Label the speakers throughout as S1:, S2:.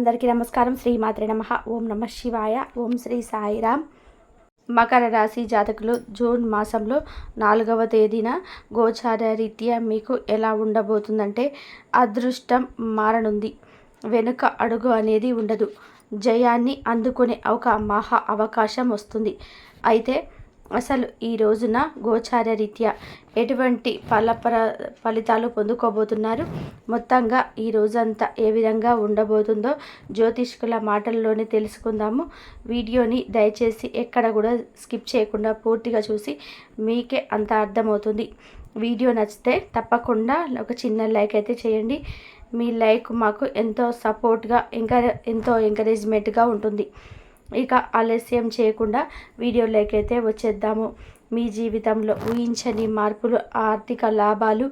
S1: అందరికీ నమస్కారం. శ్రీ మాత్రే నమ. ఓం నమ శివాయ. ఓం శ్రీ సాయిరామ్ మకర రాశి జాతకులు జూన్ మాసంలో నాలుగవ తేదీన గోచార రీత్యా మీకు ఎలా ఉండబోతుందంటే అదృష్టం మారనుంది. వెనుక అడుగు అనేది ఉండదు. జయాన్ని అందుకునే ఒక మహా అవకాశం వస్తుంది. అయితే అసలు ఈ రోజున గోచార రీత్యా ఎటువంటి ఫలపర ఫలితాలు పొందుకోబోతున్నారు? మొత్తంగా ఈ రోజంతా ఏ విధంగా ఉండబోతుందో జ్యోతిష్కుల మాటల్లోనే తెలుసుకుందాము. వీడియోని దయచేసి ఎక్కడ కూడా స్కిప్ చేయకుండా పూర్తిగా చూసి మీకే అంత అర్థమవుతుంది. వీడియో నచ్చితే తప్పకుండా ఒక చిన్న లైక్ అయితే చేయండి. మీ లైక్ మాకు ఎంతో సపోర్ట్గా ఎంకరే ఎంతో ఎంకరేజ్మెంట్గా ఉంటుంది. ఇక ఆలస్యం చేయకుండా వీడియోలోకి అయితే వచ్చేద్దాము. మీ జీవితంలో ఊహించని మార్పులు ఆర్థిక లాభాలు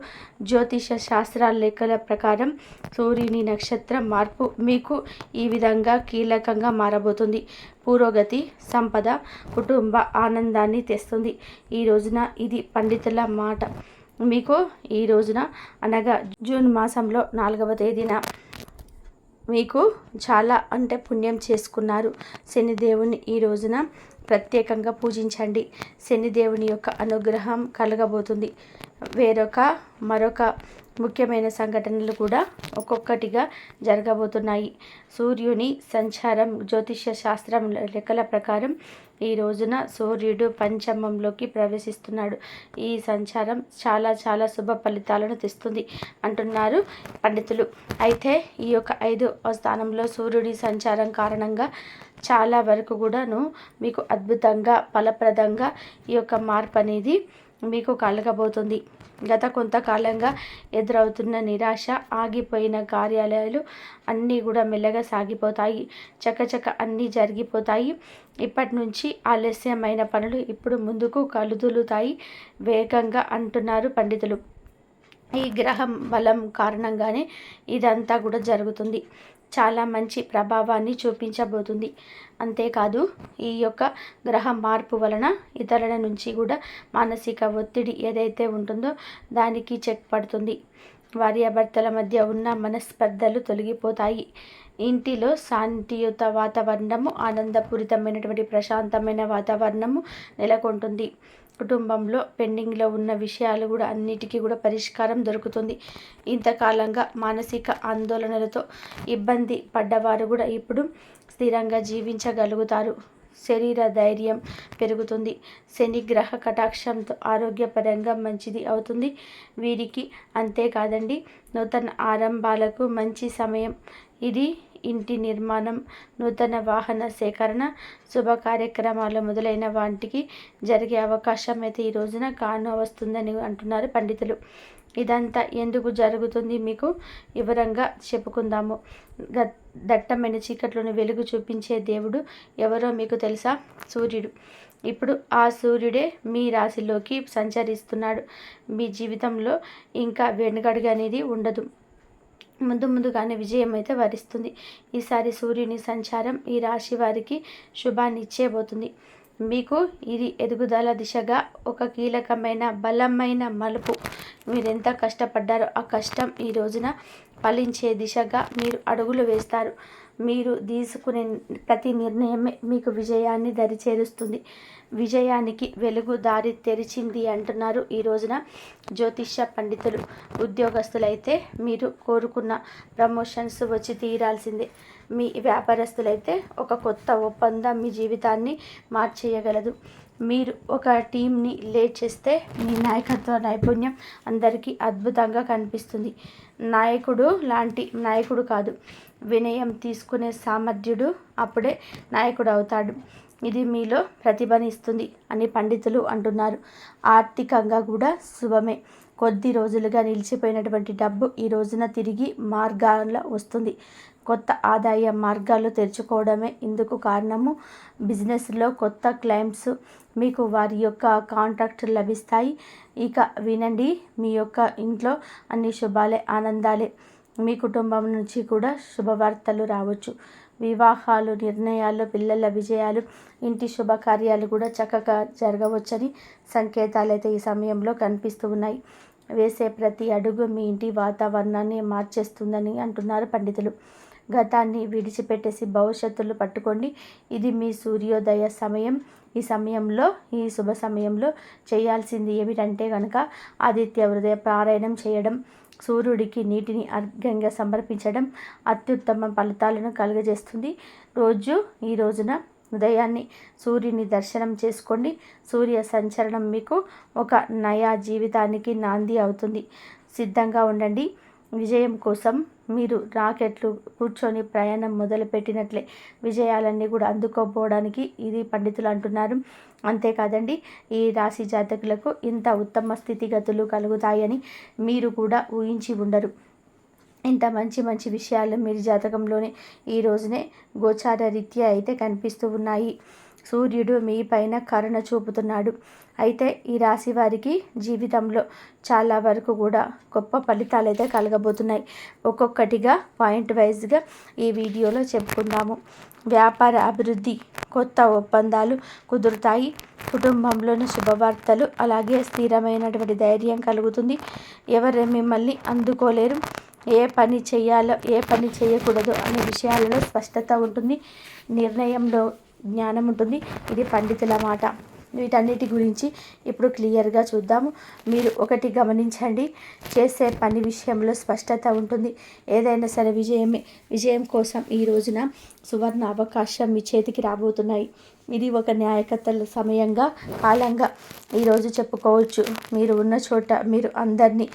S1: జ్యోతిష శాస్త్రాల లెక్కల ప్రకారం సూర్యుని నక్షత్రం మార్పు మీకు ఈ విధంగా కీలకంగా మారబోతుంది. పురోగతి సంపద కుటుంబ ఆనందాన్ని తెస్తుంది. ఈ రోజున ఇది పండితుల మాట. మీకు ఈ రోజున అనగా జూన్ మాసంలో నాలుగవ తేదీన మీకు చాలా అంటే పుణ్యం చేసుకున్నారు. శనిదేవుని ఈ రోజున ప్రత్యేకంగా పూజించండి. శనిదేవుని యొక్క అనుగ్రహం కలగబోతుంది. వేరొక మరొక ముఖ్యమైన సంఘటనలు కూడా ఒక్కొక్కటిగా జరగబోతున్నాయి. సూర్యుని సంచారం జ్యోతిష్య శాస్త్రం లెక్కల ప్రకారం ఈ రోజున సూర్యుడు పంచమంలోకి ప్రవేశిస్తున్నాడు. ఈ సంచారం చాలా చాలా శుభ ఫలితాలను తెస్తుంది అంటున్నారు పండితులు. అయితే ఈ యొక్క ఐదు స్థానంలో సూర్యుడి సంచారం కారణంగా చాలా వరకు కూడాను మీకు అద్భుతంగా ఫలప్రదంగా ఈ యొక్క మార్పు అనేది మీకు కలగబోతుంది గత కొంతకాలంగా ఎదురవుతున్న నిరాశ ఆగిపోయిన కార్యాలయాలు అన్నీ కూడా మెల్లగా సాగిపోతాయి. చకచక అన్నీ జరిగిపోతాయి. ఇప్పటి నుంచి ఆలస్యమైన పనులు ఇప్పుడు ముందుకు కలుదులుతాయి. వేగంగా అంటున్నారు పండితులు. ఈ గ్రహం బలం కారణంగానే ఇదంతా కూడా జరుగుతుంది. చాలా మంచి ప్రభావాన్ని చూపించబోతుంది. అంతేకాదు ఈ యొక్క గ్రహ మార్పు వలన ఇతరుల నుంచి కూడా మానసిక ఒత్తిడి ఏదైతే ఉంటుందో దానికి చెక్ పడుతుంది. భార్యాభర్తల మధ్య ఉన్న మనస్పర్ధలు తొలగిపోతాయి. ఇంటిలో శాంతియుత వాతావరణము ఆనందపూరితమైనటువంటి ప్రశాంతమైన వాతావరణము నెలకొంటుంది. కుటుంబంలో పెండింగ్లో ఉన్న విషయాలు కూడా అన్నిటికీ కూడా పరిష్కారం దొరుకుతుంది. ఇంతకాలంగా మానసిక ఆందోళనలతో ఇబ్బంది పడ్డవారు కూడా ఇప్పుడు స్థిరంగా జీవించగలుగుతారు. శరీర ధైర్యం పెరుగుతుంది. శని గ్రహ కటాక్షంతో ఆరోగ్యపరంగా మంచిది అవుతుంది. వీరికి అంతేకాదండి నూతన ఆరంభాలకు మంచి సమయం. ఇది ఇంటి నిర్మాణం నూతన వాహన సేకరణ శుభ కార్యక్రమాలు మొదలైన వాటికి జరిగే అవకాశం అయితే ఈ రోజున కాను వస్తుందని అంటున్నారు పండితులు. ఇదంతా ఎందుకు జరుగుతుంది మీకు వివరంగా చెప్పుకుందాము. దట్టమైన చీకట్లోని వెలుగు చూపించే దేవుడు ఎవరో మీకు తెలుసా? సూర్యుడు. ఇప్పుడు ఆ సూర్యుడే మీ రాశిలోకి సంచరిస్తున్నాడు. మీ జీవితంలో ఇంకా వెనుకడుగు అనేది ఉండదు. ముందు ముందుగానే విజయం అయితే వరిస్తుంది. ఈసారి సూర్యుని సంచారం ఈ రాశి వారికి శుభాన్ని ఇచ్చేబోతుంది మీకు ఇది ఎదుగుదల దిశగా ఒక కీలకమైన బలమైన మలుపు. మీరు ఎంత కష్టపడ్డారో ఆ కష్టం ఈ రోజున ఫలించే దిశగా మీరు అడుగులు వేస్తారు. మీరు తీసుకునే ప్రతి నిర్ణయమే మీకు విజయాన్ని దరిచేరుస్తుంది. విజయానికి వెలుగు దారి తెరిచింది అంటున్నారు ఈ రోజున జ్యోతిష్య పండితులు. ఉద్యోగస్తులైతే మీరు కోరుకున్న ప్రమోషన్స్ వచ్చి తీరాల్సిందే. మీ వ్యాపారస్తులైతే ఒక కొత్త ఒప్పందం మీ జీవితాన్ని మార్చేయగలదు. మీరు ఒక టీంని లేట్ చేస్తే మీ నాయకత్వ నైపుణ్యం అందరికీ అద్భుతంగా కనిపిస్తుంది. నాయకుడు లాంటి నాయకుడు కాదు. వినయం తీసుకునే సామర్థ్యుడు అప్పుడే నాయకుడు అవుతాడు ఇది మీలో ప్రతిభనిస్తుంది అని పండితులు అంటున్నారు. ఆర్థికంగా కూడా శుభమే. కొద్ది రోజులుగా నిలిచిపోయినటువంటి డబ్బు ఈ రోజున తిరిగి మార్గాల్లో వస్తుంది. కొత్త ఆదాయ మార్గాలు తెరుచుకోవడమే ఇందుకు కారణము. బిజినెస్లో కొత్త క్లైమ్స్ మీకు వారి యొక్క కాంట్రాక్ట్ లభిస్తాయి. ఇక వినండి మీ యొక్క ఇంట్లో అన్ని శుభాలే ఆనందాలే. మీ కుటుంబం నుంచి కూడా శుభవార్తలు రావచ్చు. వివాహాలు నిర్ణయాలు పిల్లల విజయాలు ఇంటి శుభకార్యాలు కూడా చక్కగా జరగవచ్చని సంకేతాలు అయితే ఈ సమయంలో కనిపిస్తూ ఉన్నాయి. వేసే ప్రతి అడుగు మీ ఇంటి వాతావరణాన్ని మార్చేస్తుందని అంటున్నారు పండితులు. గతాన్ని విడిచిపెట్టేసి భవిష్యత్తులు పట్టుకోండి. ఇది మీ సూర్యోదయ సమయం. ఈ సమయంలో ఈ శుభ సమయంలో చేయాల్సింది ఏమిటంటే కనుక ఆదిత్య హృదయ పారాయణం చేయడం. సూర్యుడికి నీటిని అర్ఘంగా సమర్పించడం అత్యుత్తమ ఫలితాలను కలుగజేస్తుంది. రోజు ఈ రోజున ఉదయాన్ని సూర్యుని దర్శనం చేసుకోండి. సూర్య సంచరణం మీకు ఒక నయా జీవితానికి నాంది అవుతుంది. సిద్ధంగా ఉండండి. విజయం కోసం మీరు రాకెట్లు కూర్చొని ప్రయాణం మొదలుపెట్టినట్లే. విజయాలన్నీ కూడా అందుకోపోవడానికి ఇది పండితులు అంటున్నారు. అంతేకాదండి ఈ రాశి జాతకులకు ఇంత ఉత్తమ స్థితిగతులు కలుగుతాయని మీరు కూడా ఊహించి ఉండరు. ఇంత మంచి మంచి విషయాలు మీరు జాతకంలోనే ఈ రోజునే గోచార రీత్యా అయితే కనిపిస్తూ ఉన్నాయి. సూర్యుడు మీ పైన కరుణ చూపుతున్నాడు. అయితే ఈ రాశి వారికి జీవితంలో చాలా వరకు కూడా గొప్ప ఫలితాలు అయితే కలగబోతున్నాయి. ఒక్కొక్కటిగా పాయింట్ వైజ్గా ఈ వీడియోలో చెప్పుకుందాము. వ్యాపార అభివృద్ధి కొత్త ఒప్పందాలు కుదురుతాయి. కుటుంబంలోని శుభవార్తలు అలాగే స్థిరమైనటువంటి ధైర్యం కలుగుతుంది. ఎవరు మిమ్మల్ని అందుకోలేరు. ఏ పని చేయాలో ఏ పని చేయకూడదు అనే విషయాలలో స్పష్టత ఉంటుంది. నిర్ణయంలో జ్ఞానం ఉంటుంది. ఇది పండితుల మాట. వీటన్నిటి గురించి ఇప్పుడు క్లియర్గా చూద్దాము. మీరు ఒకటి గమనించండి. చేసే పని విషయంలో స్పష్టత ఉంటుంది. ఏదైనా సరే విజయమే. విజయం కోసం ఈ రోజున సువర్ణ అవకాశం మీ చేతికి రాబోతున్నాయి. ఇది ఒక న్యాయకర్తల సమయంగా కాలంగా ఈరోజు చెప్పుకోవచ్చు. మీరు ఉన్న చోట మీరు అందరినీ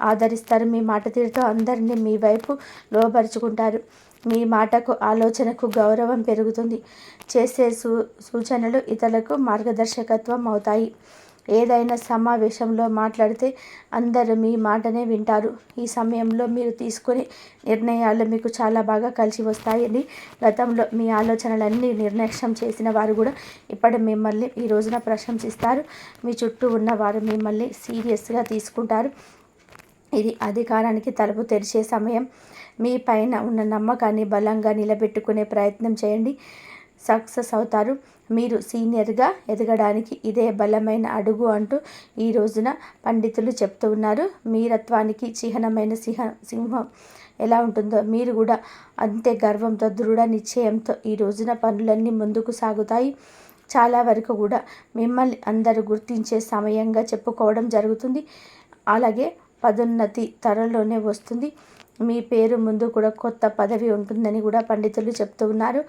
S1: ఆదరిస్తారు. మీ మాట తీరుతో అందరినీ మీ వైపు లోపరుచుకుంటారు మీ మాటకు ఆలోచనకు గౌరవం పెరుగుతుంది. చేసే సూ సూచనలు ఇతరులకు మార్గదర్శకత్వం అవుతాయి. ఏదైనా సమావేశంలో మాట్లాడితే అందరూ మీ మాటనే వింటారు. ఈ సమయంలో మీరు తీసుకునే నిర్ణయాలు మీకు చాలా బాగా కలిసి వస్తాయని గతంలో మీ ఆలోచనలన్నీ నిర్లక్ష్యం చేసిన వారు కూడా ఇప్పుడు మిమ్మల్ని ఈ రోజున ప్రశంసిస్తారు. మీ చుట్టూ ఉన్నవారు మిమ్మల్ని సీరియస్గా తీసుకుంటారు. ఇది అధికారానికి తలుపు తెరిచే సమయం. మీ పైన ఉన్న నమ్మకాన్ని బలంగా నిలబెట్టుకునే ప్రయత్నం చేయండి. సక్సెస్ అవుతారు. మీరు సీనియర్గా ఎదగడానికి ఇదే బలమైన అడుగు అంటూ ఈ రోజున పండితులు చెప్తూ ఉన్నారు. మీరత్వానికి చిహ్నమైన సింహ సింహం ఎలా ఉంటుందో మీరు కూడా అంతే గర్వంతో దృఢ నిశ్చయంతో ఈ రోజున పనులన్నీ ముందుకు సాగుతాయి. చాలా వరకు కూడా మిమ్మల్ని అందరూ గుర్తించే సమయంగా చెప్పుకోవడం జరుగుతుంది. అలాగే పదోన్నతి త్వరలోనే వస్తుంది. మీ పేరు ముందు కూడా కొత్త పదవి ఉంటుందని కూడా పండితులు చెప్తూ ఉన్నారు.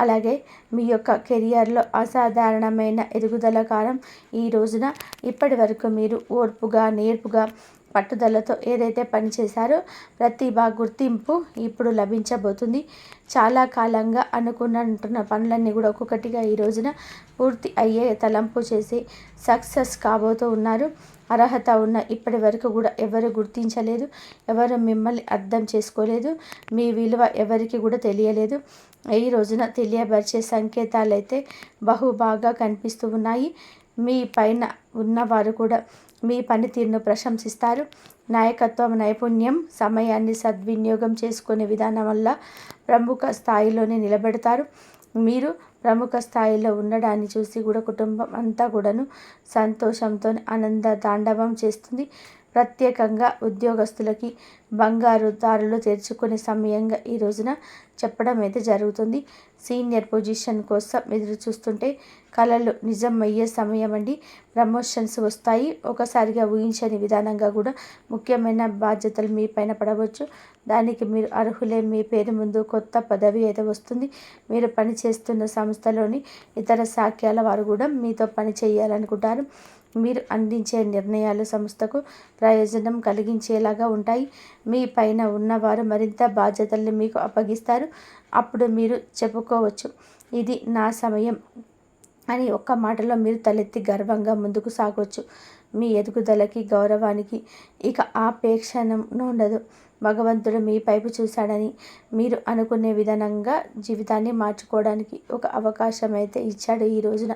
S1: అలాగే మీ యొక్క కెరియర్లో అసాధారణమైన ఎదుగుదల కాలం ఈ రోజున ఇప్పటి వరకు మీరు ఓర్పుగా నేర్పుగా పట్టుదలతో ఏదైతే పనిచేశారో ప్రతిభ గుర్తింపు ఇప్పుడు లభించబోతుంది. చాలా కాలంగా అనుకున్నట్టున్న పనులన్నీ కూడా ఒక్కొక్కటిగా ఈ రోజున పూర్తి అయ్యే తలంపు చేసి సక్సెస్ కాబోతూ ఉన్నారు. అర్హత ఉన్న ఇప్పటి వరకు కూడా ఎవరు గుర్తించలేదు ఎవరు మిమ్మల్ని అర్థం చేసుకోలేదు మీ విలువ ఎవరికి కూడా తెలియలేదు. ఈ రోజున తెలియబరిచే సంకేతాలు అయితే బహుబాగా కనిపిస్తూ ఉన్నాయి. మీ పైన ఉన్నవారు కూడా మీ పనితీరును ప్రశంసిస్తారు. నాయకత్వం నైపుణ్యం సమయాన్ని సద్వినియోగం చేసుకునే విధానం వల్ల ప్రముఖ స్థాయిలోనే నిలబెడతారు. మీరు ప్రముఖ స్థాయిలో ఉండడాన్ని చూసి కూడా కుటుంబం అంతా కూడాను సంతోషంతో ఆనంద తాండవం చేస్తుంది. ప్రత్యేకంగా ఉద్యోగస్తులకి బంగారు దారులు తెరుచుకునే సమయంగా ఈ రోజున చెప్పడం అయితే జరుగుతుంది. సీనియర్ పొజిషన్ కోసం ఎదురు చూస్తుంటే కళలు నిజం అయ్యే సమయం అండి ప్రమోషన్స్ వస్తాయి. ఒకసారిగా ఊహించని విధానంగా కూడా ముఖ్యమైన బాధ్యతలు మీ పైన పడవచ్చు. దానికి మీరు అర్హులే. మీ పేరు ముందు కొత్త పదవి అయితే వస్తుంది. మీరు పనిచేస్తున్న సంస్థలోని ఇతర శాఖ్యాల వారు కూడా మీతో పని చేయాలనుకుంటారు. మీరు అందించే నిర్ణయాలు సంస్థకు ప్రయోజనం కలిగించేలాగా ఉంటాయి. మీ పైన ఉన్నవారు మరింత బాధ్యతల్ని మీకు అప్పగిస్తారు. అప్పుడు మీరు చెప్పుకోవచ్చు ఇది నా సమయం అని ఒక్క మాటలో మీరు తలెత్తి గర్వంగా ముందుకు సాగవచ్చు మీ ఎదుగుదలకి గౌరవానికి ఇక ఆపేక్షణం ఉండదు. భగవంతుడు మీ పైపు చూశాడని మీరు అనుకునే విధానంగా జీవితాన్ని మార్చుకోవడానికి ఒక అవకాశం అయితే ఇచ్చాడు ఈ రోజున.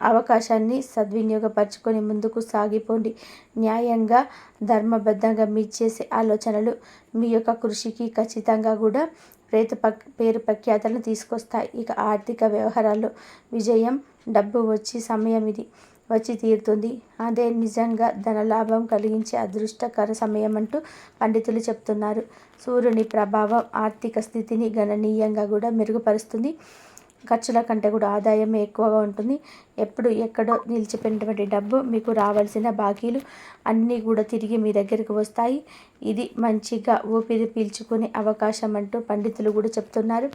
S1: అవకాశాన్ని సద్వినియోగపరచుకొని ముందుకు సాగిపోండి. న్యాయంగా ధర్మబద్ధంగా మీ చేసే ఆలోచనలు మీ యొక్క కృషికి ఖచ్చితంగా కూడా ప్రేత పేరు ప్రఖ్యాతలను తీసుకొస్తాయి. ఇక ఆర్థిక వ్యవహారాల్లో విజయం డబ్బు వచ్చి సమయం ఇది. వచ్చి తీరుతుంది. అదే నిజంగా ధనలాభం కలిగించే అదృష్టకర సమయం అంటూ పండితులు చెప్తున్నారు. సూర్యుని ప్రభావం ఆర్థిక స్థితిని గణనీయంగా కూడా మెరుగుపరుస్తుంది. ఖర్చుల కంటే కూడా ఆదాయం ఎక్కువగా ఉంటుంది. ఎప్పుడు ఎక్కడో నిలిచిపోయినటువంటి డబ్బు మీకు రావాల్సిన బాకీలు అన్నీ కూడా తిరిగి మీ దగ్గరికి వస్తాయి. ఇది మంచిగా ఊపిరి పీల్చుకునే అవకాశం అంటూ పండితులు కూడా చెప్తున్నారు.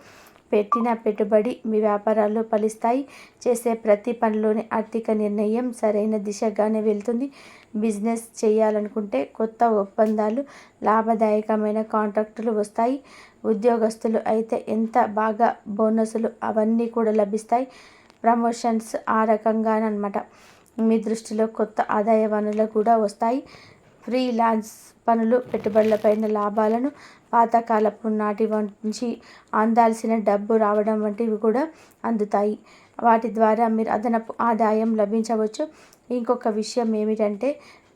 S1: పెట్టిన పెట్టుబడి మీ వ్యాపారాల్లో ఫలిస్తాయి. చేసే ప్రతి పనిలోని ఆర్థిక నిర్ణయం సరైన దిశగానే వెళ్తుంది. బిజినెస్ చేయాలనుకుంటే కొత్త ఒప్పందాలు లాభదాయకమైన కాంట్రాక్టులు వస్తాయి. ఉద్యోగస్తులు అయితే ఎంత బాగా బోనసులు అవన్నీ కూడా లభిస్తాయి. ప్రమోషన్స్ ఆ రకంగానమాట మీ దృష్టిలో కొత్త ఆదాయ వనరులు కూడా వస్తాయి. ఫ్రీలాన్స్ పనులు పెట్టుబడులపైన లాభాలను పాతకాలపు నాటి నుంచి అందాల్సిన డబ్బు రావడం వంటివి కూడా అందుతాయి. వాటి ద్వారా మీరు అదనపు ఆదాయం లభించవచ్చు. ఇంకొక విషయం ఏమిటంటే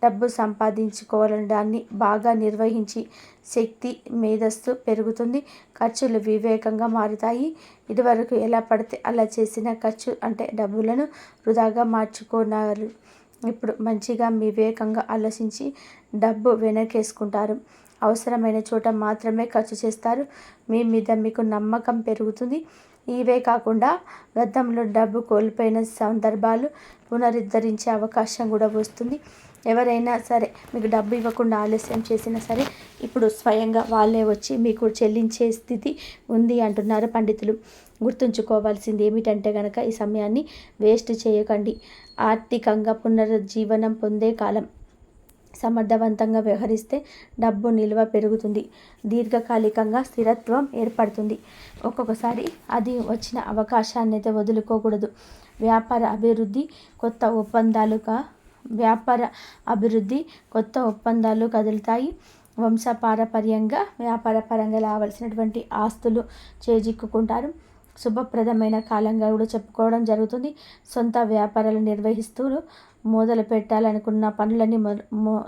S1: డబ్బు సంపాదించుకోవాలని దాన్ని బాగా నిర్వహించి శక్తి మేధస్సు పెరుగుతుంది. ఖర్చులు వివేకంగా మారుతాయి. ఇదివరకు ఎలా పడితే అలా చేసిన ఖర్చు అంటే డబ్బులను వృధాగా మార్చుకున్నారు ఇప్పుడు మంచిగా వివేకంగా ఆలోచించి డబ్బు వెనకేసుకుంటారు. అవసరమైన చోట మాత్రమే ఖర్చు చేస్తారు. మీ మీద మీకు నమ్మకం పెరుగుతుంది. ఇవే కాకుండా గతంలో డబ్బు కోల్పోయిన సందర్భాలు పునరుద్ధరించే అవకాశం కూడా వస్తుంది. ఎవరైనా సరే మీకు డబ్బు ఇవ్వకుండా ఆలస్యం చేసినా సరే ఇప్పుడు స్వయంగా వాళ్ళే వచ్చి మీకు చెల్లించే స్థితి ఉంది అంటున్నారు పండితులు. గుర్తుంచుకోవాల్సింది ఏమిటంటే కనుక ఈ సమయాన్ని వేస్ట్ చేయకండి. ఆర్థికంగా పునరుజ్జీవనం పొందే కాలం సమర్థవంతంగా వ్యవహరిస్తే డబ్బు నిల్వ పెరుగుతుంది. దీర్ఘకాలికంగా స్థిరత్వం ఏర్పడుతుంది. ఒక్కొక్కసారి అది వచ్చిన అవకాశాన్ని అయితే వదులుకోకూడదు. వ్యాపార అభివృద్ధి కొత్త ఒప్పందాలుగా వ్యాపార అభివృద్ధి కొత్త ఒప్పందాలు కదులుతాయి. వంశపారపర్యంగా వ్యాపార పరంగా రావాల్సినటువంటి ఆస్తులు చేజిక్కుంటారు. శుభప్రదమైన కాలంగా కూడా చెప్పుకోవడం జరుగుతుంది. సొంత వ్యాపారాలు నిర్వహిస్తూ మొదలు పెట్టాలనుకున్న పనులన్నీ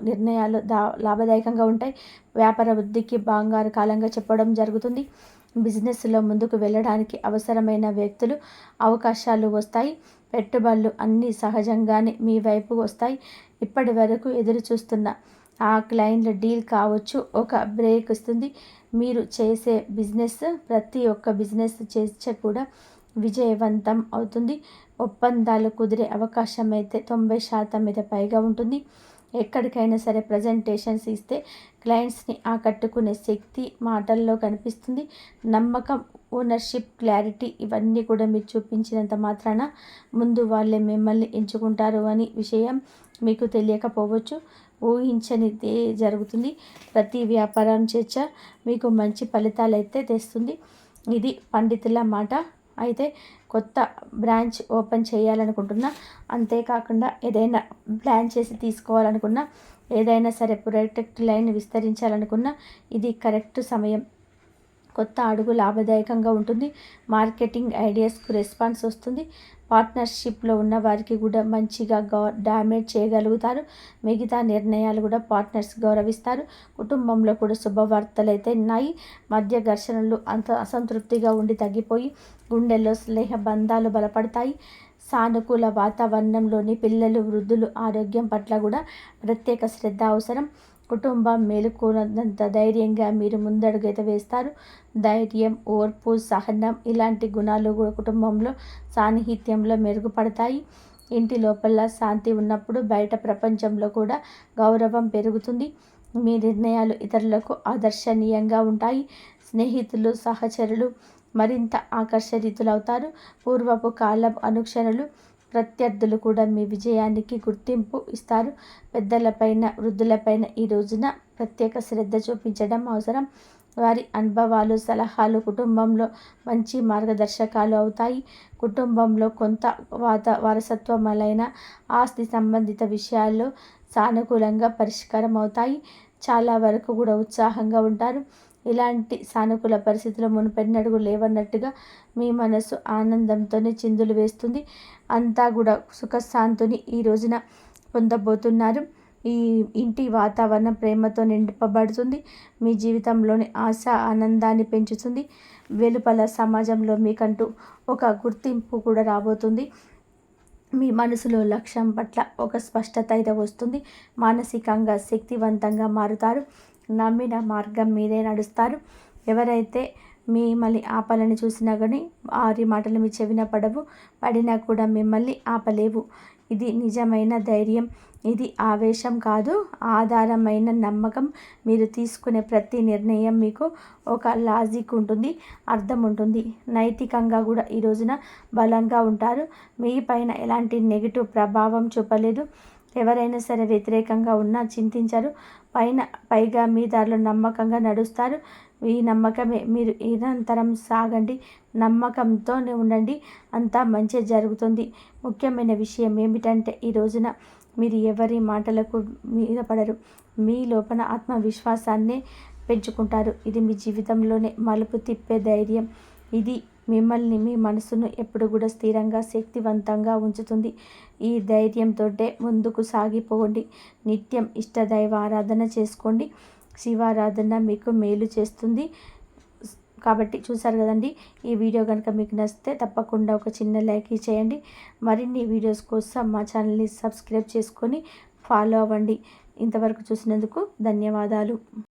S1: నిర్ణయాలు దా లాభదాయకంగా ఉంటాయి. వ్యాపార వృద్ధికి బంగారు కాలంగా చెప్పడం జరుగుతుంది. బిజినెస్లో ముందుకు వెళ్ళడానికి అవసరమైన వ్యక్తులు అవకాశాలు వస్తాయి. పెట్టుబడులు అన్నీ సహజంగానే మీ వైపు వస్తాయి. ఇప్పటి వరకు ఎదురు చూస్తున్న ఆ క్లయింట్ల డీల్ కావచ్చు ఒక బ్రేక్ ఇస్తుంది మీరు చేసే బిజినెస్ ప్రతి ఒక్క బిజినెస్ చేసే కూడా విజయవంతం అవుతుంది. ఒప్పందాలు కుదిరే అవకాశం అయితే తొంభై శాతం మీద పైగా ఉంటుంది. ఎక్కడికైనా సరే ప్రజెంటేషన్స్ ఇస్తే క్లయింట్స్ని ఆకట్టుకునే శక్తి మాటల్లో కనిపిస్తుంది. నమ్మకం ఓనర్షిప్ క్లారిటీ ఇవన్నీ కూడా మీరు చూపించినంత మాత్రాన ముందు వాళ్ళే మిమ్మల్ని ఎంచుకుంటారు అని విషయం మీకు తెలియకపోవచ్చు. ఊహించనిదే జరుగుతుంది. ప్రతి వ్యాపారం చేర్చ మీకు మంచి ఫలితాలు అయితే తెస్తుంది. ఇది పండితుల మాట. అయితే కొత్త బ్రాంచ్ ఓపెన్ చేయాలనుకుంటున్నా. అంతేకాకుండా ఏదైనా ప్లాన్ చేసి తీసుకోవాలనుకున్నా ఏదైనా సరే ప్రొటెక్ట్ లైన్ విస్తరించాలనుకున్నా ఇది కరెక్ట్ సమయం. కొత్త అడుగు లాభదాయకంగా ఉంటుంది. మార్కెటింగ్ ఐడియాస్కు రెస్పాన్స్ వస్తుంది. పార్ట్నర్షిప్లో ఉన్న వారికి కూడా మంచిగా గౌ డామేజ్ చేయగలుగుతారు. మిగతా నిర్ణయాలు కూడా పార్ట్నర్స్ గౌరవిస్తారు. కుటుంబంలో కూడా శుభవార్తలు అయితే ఉన్నాయి. మధ్య ఘర్షణలు అంత అసంతృప్తిగా ఉండి తగ్గిపోయి గుండెల్లో స్నేహ బంధాలు బలపడతాయి. సానుకూల వాతావరణంలోని పిల్లలు వృద్ధులు ఆరోగ్యం పట్ల కూడా ప్రత్యేక శ్రద్ధ అవసరం. కుటుంబం మేలుకోనంత ధైర్యంగా మీరు ముందడుగైతే వేస్తారు. ధైర్యం ఓర్పు సహనం ఇలాంటి గుణాలు కూడా కుటుంబంలో సాన్నిహిత్యంలో మెరుగుపడతాయి. ఇంటి లోపల శాంతి ఉన్నప్పుడు బయట ప్రపంచంలో కూడా గౌరవం పెరుగుతుంది. మీ నిర్ణయాలు ఇతరులకు ఆదర్శనీయంగా ఉంటాయి. స్నేహితులు సహచరులు మరింత ఆకర్షరితులవుతారు పూర్వపు కాలం అనుక్షణలు ప్రత్యర్థులు కూడా మీ విజయానికి గుర్తింపు ఇస్తారు. పెద్దలపైన వృద్ధులపైన ఈ రోజున ప్రత్యేక శ్రద్ధ చూపించడం అవసరం. వారి అనుభవాలు సలహాలు కుటుంబంలో మంచి మార్గదర్శకాలు అవుతాయి. కుటుంబంలో కొంత వాత వారసత్వములైన ఆస్తి సంబంధిత విషయాల్లో సానుకూలంగా పరిష్కారం అవుతాయి చాలా వరకు కూడా ఉత్సాహంగా ఉంటారు. ఇలాంటి సానుకూల పరిస్థితులు మునుపెన్నడుగు లేవన్నట్టుగా మీ మనసు ఆనందంతోనే చిందులు వేస్తుంది. అంతా కూడా సుఖశాంతిని ఈ రోజున పొందబోతున్నారు. ఈ ఇంటి వాతావరణం ప్రేమతో నింపబడుతుంది. మీ జీవితంలోని ఆశ ఆనందాన్ని పెంచుతుంది. వెలుపల సమాజంలో మీకంటూ ఒక గుర్తింపు కూడా రాబోతుంది. మీ మనసులో లక్ష్యం పట్ల ఒక స్పష్టత అయితే వస్తుంది. మానసికంగా శక్తివంతంగా మారుతారు. నమ్మిన మార్గం మీదే నడుస్తారు. ఎవరైతే మిమ్మల్ని ఆపాలని చూసినా కానీ వారి మాటలు మీ చెవిన పడవు. పడినా కూడా మిమ్మల్ని ఆపలేవు. ఇది నిజమైన ధైర్యం. ఇది ఆవేశం కాదు. ఆధారమైన నమ్మకం. మీరు తీసుకునే ప్రతి నిర్ణయం మీకు ఒక లాజిక్ ఉంటుంది అర్థం ఉంటుంది. నైతికంగా కూడా ఈ రోజున బలంగా ఉంటారు. మీ పైన ఎలాంటి నెగిటివ్ ప్రభావం చూపలేదు. ఎవరైనా సరే వ్యతిరేకంగా ఉన్నా చింతించరు. పైన పైగా మీ దారిలో నమ్మకంగా నడుస్తారు. ఈ నమ్మకమే మీరు నిరంతరం సాగండి. నమ్మకంతోనే ఉండండి. అంతా మంచి జరుగుతుంది. ముఖ్యమైన విషయం ఏమిటంటే ఈ రోజున మీరు ఎవరి మాటలకు మీద పడరు. మీ లోపల ఆత్మవిశ్వాసాన్ని పెంచుకుంటారు. ఇది మీ జీవితంలోనే మలుపు తిప్పే ధైర్యం. ఇది మిమ్మల్ని మీ మనసును ఎప్పుడు కూడా స్థిరంగా శక్తివంతంగా ఉంచుతుంది. ఈ ధైర్యంతో ముందుకు సాగిపోండి. నిత్యం ఇష్టదైవ ఆరాధన చేసుకోండి. శివారాధన మీకు మేలు చేస్తుంది. కాబట్టి చూసారు కదండి ఈ వీడియో కనుక మీకు నచ్చితే తప్పకుండా ఒక చిన్న లైక్ చేయండి. మరిన్ని వీడియోస్ కోసం మా ఛానల్ని సబ్స్క్రైబ్ చేసుకొని ఫాలో అవ్వండి. ఇంతవరకు చూసినందుకు ధన్యవాదాలు.